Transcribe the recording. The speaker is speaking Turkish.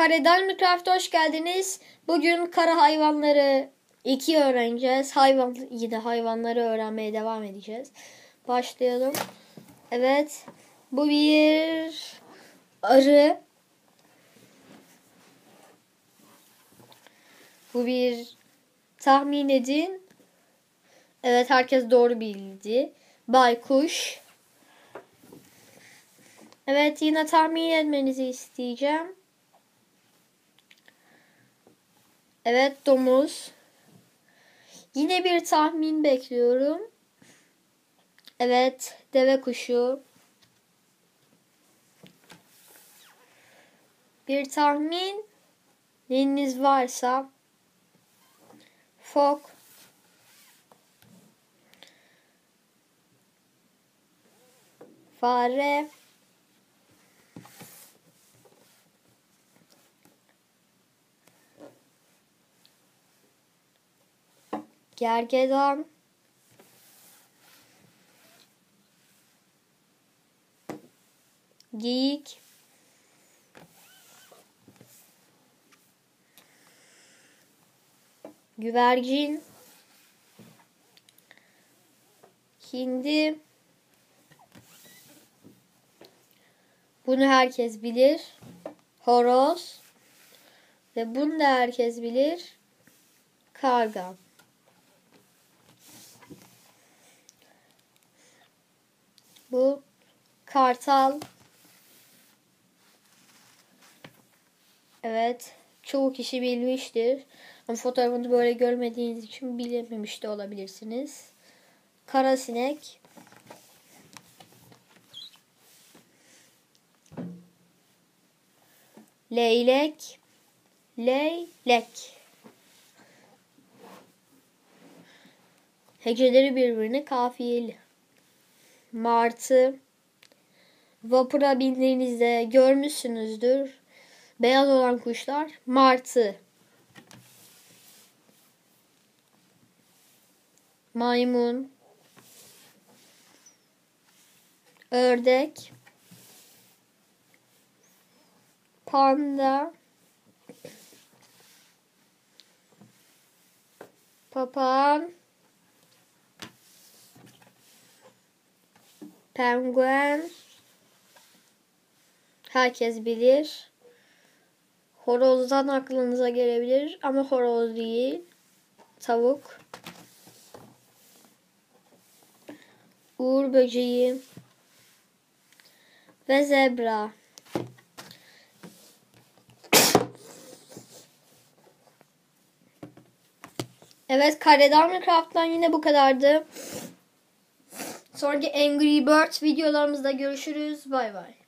Karedal Minecraft'a hoş geldiniz. Bugün kara hayvanları iki öğreneceğiz. Hayvan yine hayvanları öğrenmeye devam edeceğiz. Başlayalım. Evet. Bu bir arı. Bu bir tahmin edin. Evet herkes doğru bildi. Baykuş. Evet yine tahmin etmenizi isteyeceğim. Evet domuz. Yine bir tahmin bekliyorum. Evet deve kuşu. Bir tahmin neyiniz varsa fok fare gergedan. Geyik. Güvercin. Hindi. Bunu herkes bilir. Horoz. Ve bunu da herkes bilir. Karga Bu kartal. Evet. Çoğu kişi bilmiştir. Ama fotoğrafını böyle görmediğiniz için bilememiş de olabilirsiniz. Kara sinek. Leylek. Leylek. Heceleri birbirine kafiyeli martı. Vapura bindiğinizde görmüşsünüzdür. Beyaz olan kuşlar martı. Maymun. Ördek. Panda. Papağan. Penguen. Herkes bilir. Horozdan aklınıza gelebilir ama horoz değil. Tavuk. Uğur böceği. Ve zebra. Evet Karedan Minecraft'tan yine bu kadardı. Sonraki Angry Birds videolarımızda görüşürüz. Bay bay.